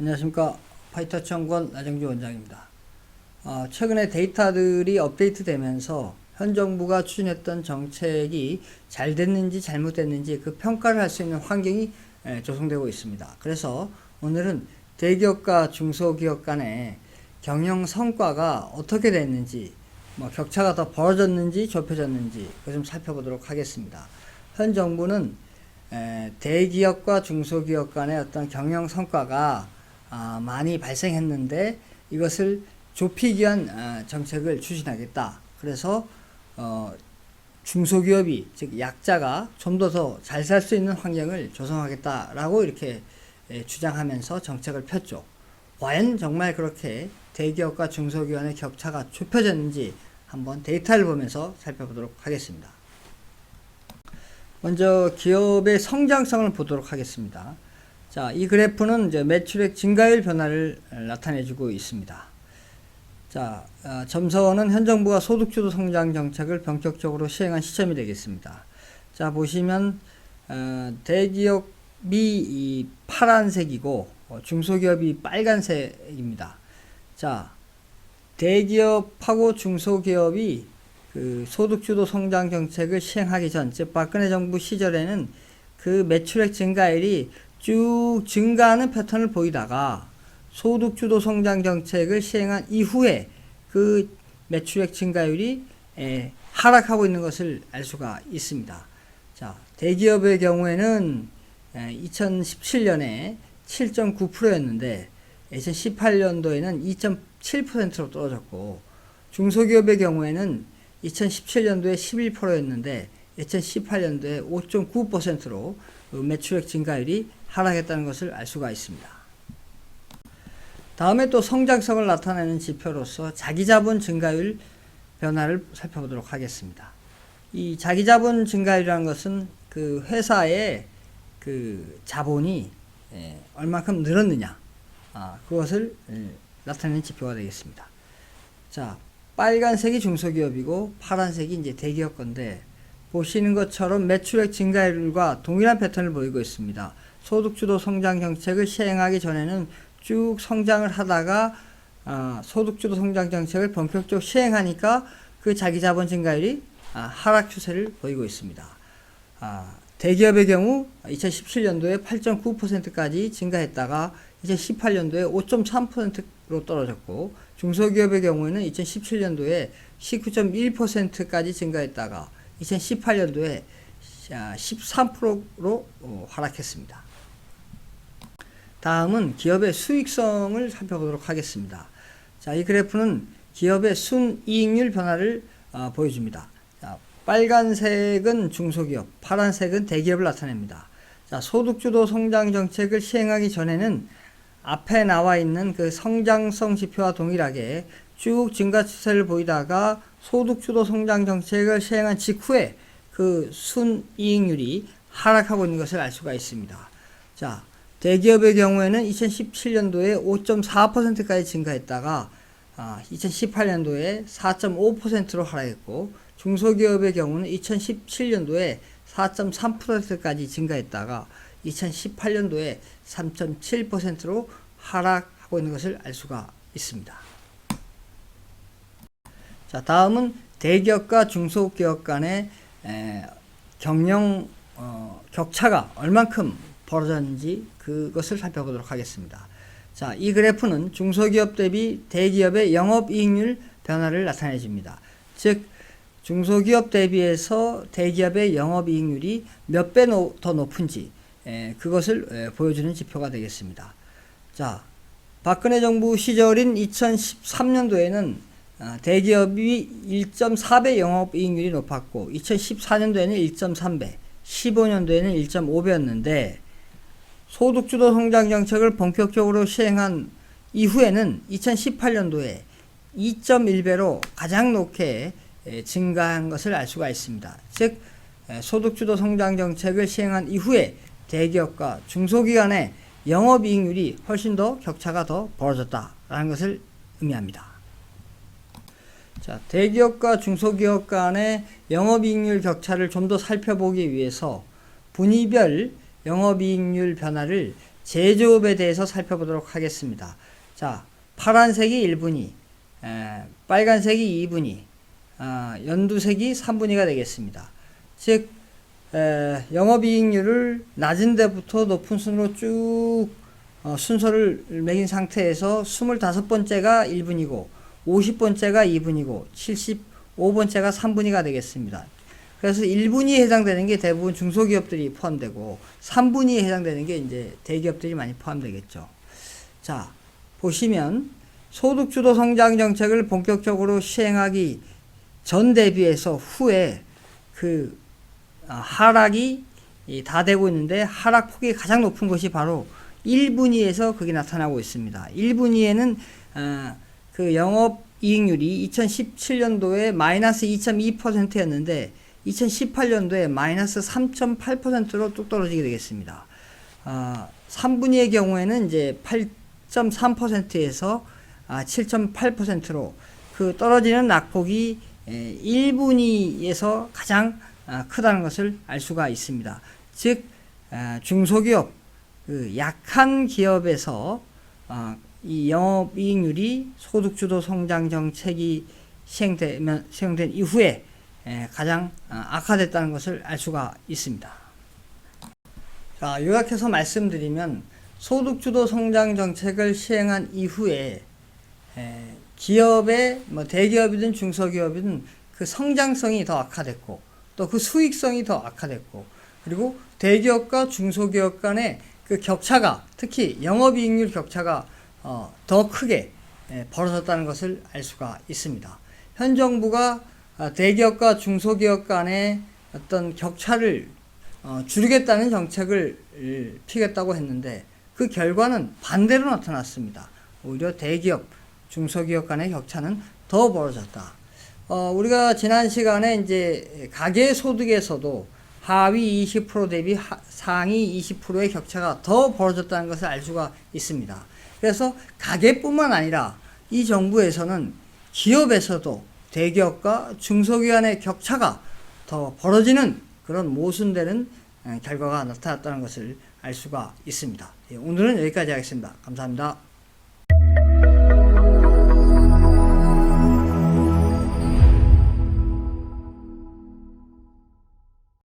안녕하십니까 파이터치 연구원 나정주 원장입니다. 어, 최근에 데이터들이 업데이트되면서 현 정부가 추진했던 정책이 잘 됐는지 잘못됐는지 그 평가를 할 수 있는 환경이 에, 조성되고 있습니다. 그래서 오늘은 대기업과 중소기업 간의 경영 성과가 어떻게 됐는지 뭐 격차가 더 벌어졌는지 좁혀졌는지 그 좀 살펴보도록 하겠습니다. 현 정부는 에, 대기업과 중소기업 간의 어떤 경영 성과가 아, 많이 발생했는데 이것을 좁히기 위한 아, 정책을 추진하겠다. 그래서 어, 중소기업이 즉 약자가 좀 더 더 잘 살 수 있는 환경을 조성하겠다라고 이렇게 에, 주장하면서 정책을 폈죠. 과연 정말 그렇게 대기업과 중소기업의 격차가 좁혀졌는지 한번 데이터를 보면서 살펴보도록 하겠습니다. 먼저 기업의 성장성을 보도록 하겠습니다. 자, 이 그래프는 이제 매출액 증가율 변화를 나타내주고 있습니다. 자, 어, 점선은 현 정부가 소득주도 성장 정책을 본격적으로 시행한 시점이 되겠습니다. 자, 보시면 어, 대기업이 이 파란색이고 어, 중소기업이 빨간색입니다. 자, 대기업하고 중소기업이 그 소득주도 성장 정책을 시행하기 전, 즉 박근혜 정부 시절에는 그 매출액 증가율이 쭉 증가하는 패턴을 보이다가 소득주도 성장 정책을 시행한 이후에 그 매출액 증가율이 에, 하락하고 있는 것을 알 수가 있습니다. 자, 대기업의 경우에는 2017년에 7.9%였는데 2018년도에는 2.7%로 떨어졌고 중소기업의 경우에는 2017년도에 11%였는데 2018년도에 5.9%로 그 매출액 증가율이 하락했다는 것을 알 수가 있습니다. 다음에 또 성장성을 나타내는 지표로서 자기자본 증가율 변화를 살펴보도록 하겠습니다. 이 자기자본 증가율이라는 것은 그 회사의 그 자본이 예, 얼마큼 늘었느냐 아, 그것을 예, 나타내는 지표가 되겠습니다. 자, 빨간색이 중소기업이고 파란색이 이제 대기업 건데 보시는 것처럼 매출액 증가율과 동일한 패턴을 보이고 있습니다. 소득주도 성장 정책을 시행하기 전에는 쭉 성장을 하다가 아, 소득주도 성장 정책을 본격적으로 시행하니까 그 자기 자본 증가율이 아, 하락 추세를 보이고 있습니다. 아, 대기업의 경우 2017년도에 8.9%까지 증가했다가 2018년도에 5.3%로 떨어졌고 중소기업의 경우에는 2017년도에 19.1%까지 증가했다가 2018년도에 13%로 어, 하락했습니다. 다음은 기업의 수익성을 살펴보도록 하겠습니다. 자, 이 그래프는 기업의 순이익률 변화를 어, 보여줍니다. 자, 빨간색은 중소기업, 파란색은 대기업을 나타냅니다. 자, 소득주도 성장 정책을 시행하기 전에는 앞에 나와 있는 그 성장성 지표와 동일하게 쭉 증가 추세를 보이다가 소득주도 성장 정책을 시행한 직후에 그 순이익률이 하락하고 있는 것을 알 수가 있습니다. 자, 대기업의 경우에는 2017년도에 5.4%까지 증가했다가 아, 2018년도에 4.5%로 하락했고 중소기업의 경우는 2017년도에 4.3%까지 증가했다가 2018년도에 3.7%로 하락하고 있는 것을 알 수가 있습니다. 자, 다음은 대기업과 중소기업 간의 에, 경영 어, 격차가 얼만큼 벌어졌는지 그것을 살펴보도록 하겠습니다. 자, 이 그래프는 중소기업 대비 대기업의 영업이익률 변화를 나타내 줍니다. 즉, 중소기업 대비해서 대기업의 영업이익률이 몇 배 더 높은지 에, 그것을 에, 보여주는 지표가 되겠습니다. 자, 박근혜 정부 시절인 2013년도에는 아, 대기업이 1.4배 영업이익률이 높았고 2014년도에는 1.3배, 15년도에는 1.5배였는데 소득주도 성장 정책을 본격적으로 시행한 이후에는 2018년도에 2.1배로 가장 높게 에, 증가한 것을 알 수가 있습니다. 즉 에, 소득주도 성장 정책을 시행한 이후에 대기업과 중소기관의 영업이익률이 훨씬 더 격차가 더 벌어졌다라는 것을 의미합니다. 자, 대기업과 중소기업 간의 영업이익률 격차를 좀 더 살펴보기 위해서 분위별 영업이익률 변화를 제조업에 대해서 살펴보도록 하겠습니다. 자, 파란색이 1분위, 에, 빨간색이 2분위, 아, 연두색이 3분위가 되겠습니다. 즉, 에, 영업이익률을 낮은 데부터 높은 순으로 쭉 어, 순서를 매긴 상태에서 25번째가 1분이고 50번째가 2분이고 75번째가 3분위가 되겠습니다. 그래서 1분위에 해당되는 게 대부분 중소기업들이 포함되고 3분위에 해당되는 게 이제 대기업들이 많이 포함되겠죠. 자, 보시면 소득주도 성장 정책을 본격적으로 시행하기 전 대비해서 후에 그 아, 하락이 이다 되고 있는데 하락폭이 가장 높은 것이 바로 1분위에서 그게 나타나고 있습니다. 1분위에는 어, 그 영업 이익률이 2017년도에 마이너스 2.2%였는데 2018년도에 마이너스 3.8%로 뚝 떨어지게 되겠습니다. 아, 3분위의 경우에는 이제 8.3%에서 아, 7.8%로 그 떨어지는 낙폭이 1분위에서 가장 아, 크다는 것을 알 수가 있습니다. 즉 아, 중소기업 그 약한 기업에서 아, 이 영업이익률이 소득주도 성장 정책이 시행되면 시행된 이후에 에, 가장 아, 악화됐다는 것을 알 수가 있습니다. 자, 요약해서 말씀드리면 소득주도 성장 정책을 시행한 이후에 에, 기업의 뭐 대기업이든 중소기업이든 그 성장성이 더 악화됐고 또 그 수익성이 더 악화됐고 그리고 대기업과 중소기업 간의 그 격차가 특히 영업이익률 격차가 어, 더 크게 에, 벌어졌다는 것을 알 수가 있습니다. 현 정부가 아, 대기업과 중소기업 간의 어떤 격차를 어, 줄이겠다는 정책을 을, 피겠다고 했는데 그 결과는 반대로 나타났습니다. 오히려 대기업, 중소기업 간의 격차는 더 벌어졌다. 어, 우리가 지난 시간에 이제 가계 소득에서도 하위 20% 대비 하, 상위 20%의 격차가 더 벌어졌다는 것을 알 수가 있습니다. 그래서 가계뿐만 아니라 이 정부에서는 기업에서도 대기업과 중소기업 간의 격차가 더 벌어지는 그런 모순되는 에, 결과가 나타났다는 것을 알 수가 있습니다. 예, 오늘은 여기까지 하겠습니다. 감사합니다.